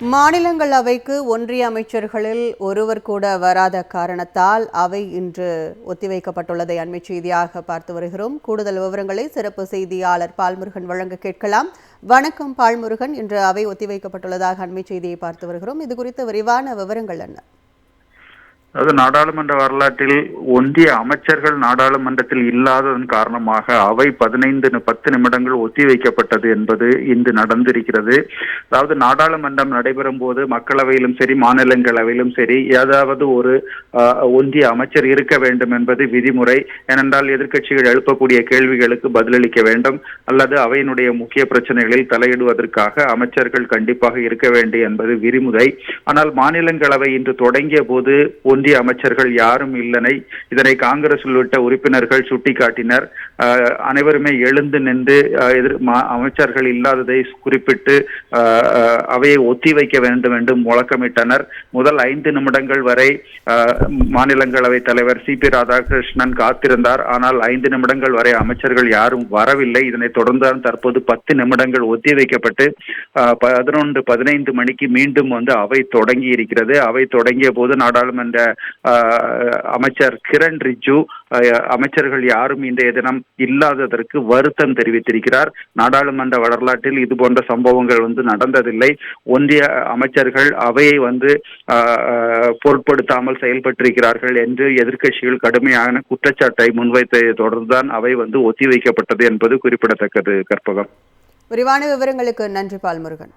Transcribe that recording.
மாநிலங்களவைக்கு ஒன்றிய அமைச்சர்களில் ஒருவர் கூட வராத காரணத்தால் அவை இன்று ஒத்திவைக்கப்பட்டுள்ளதை அண்மை செய்தியாக பார்த்து வருகிறோம். கூடுதல் விவரங்களை சிறப்பு செய்தியாளர் பால்முருகன் வழங்க கேட்கலாம். வணக்கம் பால்முருகன். இன்று அவை ஒத்திவைக்கப்பட்டுள்ளதாக அண்மை செய்தியை பார்த்து வருகிறோம். இது குறித்த விரிவான விவரங்கள் என்ன? அதாவது நாடாளுமன்ற வரலாற்றில் ஒன்றிய அமைச்சர்கள் நாடாளுமன்றத்தில் இல்லாததன் காரணமாக அவை பதினைந்து பத்து நிமிடங்கள் ஒத்திவைக்கப்பட்டது என்பது இன்று நடந்திருக்கிறது. அதாவது நாடாளுமன்றம் நடைபெறும் போது மக்களவையிலும் சரி மாநிலங்களவையிலும் சரி ஏதாவது ஒரு ஒன்றிய அமைச்சர் இருக்க வேண்டும் என்பது விதிமுறை. ஏனென்றால் எதிர்க்கட்சிகள் எழுப்பக்கூடிய கேள்விகளுக்கு பதிலளிக்க வேண்டும். அல்லது அவையினுடைய முக்கிய பிரச்சனைகளில் தலையிடுவதற்காக அமைச்சர்கள் கண்டிப்பாக இருக்க வேண்டும் என்பது விதிமுறை. ஆனால் மாநிலங்களவை இன்று தொடங்கிய போது ஒன்றிய அமைச்சர்கள் யாரும் இல்லனை இதனை காங்கிரஸ் உள்ளிட்ட உறுப்பினர்கள் சுட்டிக்காட்டினர். அனைவருமே எழுந்து நின்று எதிர் மா- அமைச்சர்கள் இல்லாததை குறிப்பிட்டு அவையை ஒத்திவைக்க வேண்டும் என்று முழக்கமிட்டனர். முதல் ஐந்து நிமிடங்கள் வரை மாநிலங்களவை தலைவர் சி பி ராதாகிருஷ்ணன் காத்திருந்தார். ஆனால் ஐந்து நிமிடங்கள் வரை அமைச்சர்கள் யாரும் வரவில்லை. இதனைத் தொடர்ந்து தற்போது பத்து நிமிடங்கள் ஒத்திவைக்கப்பட்டு பதினொன்று பதினைந்து மணிக்கு மீண்டும் வந்து அவை தொடங்கி இருக்கிறது அவை தொடங்கிய போது நாடாளுமன்ற அமைச்சர் கிரண் ரிஜு அமைச்சர்கள் யாரும் இன்றைய தினம் இல்லாததற்கு வருத்தம் தெரிவித்திருக்கிறார். நாடாளுமன்ற வரலாற்றில் இது போன்ற சம்பவங்கள் வந்து நடந்ததில்லை. ஒன்றிய அமைச்சர்கள் அவையை வந்து ஆஹ், பொருட்படுத்தாமல் செயல்பட்டிருக்கிறார்கள் என்று எதிர்க்கட்சிகள் கடுமையான குற்றச்சாட்டை முன்வைத்ததை தொடர்ந்துதான் அவை வந்து ஒத்திவைக்கப்பட்டது என்பது குறிப்பிடத்தக்கது கற்பகம். விரிவான விவரங்களுக்கு நன்றி பால்முருகன்.